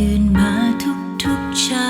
ตื่นมาทุกๆเช้า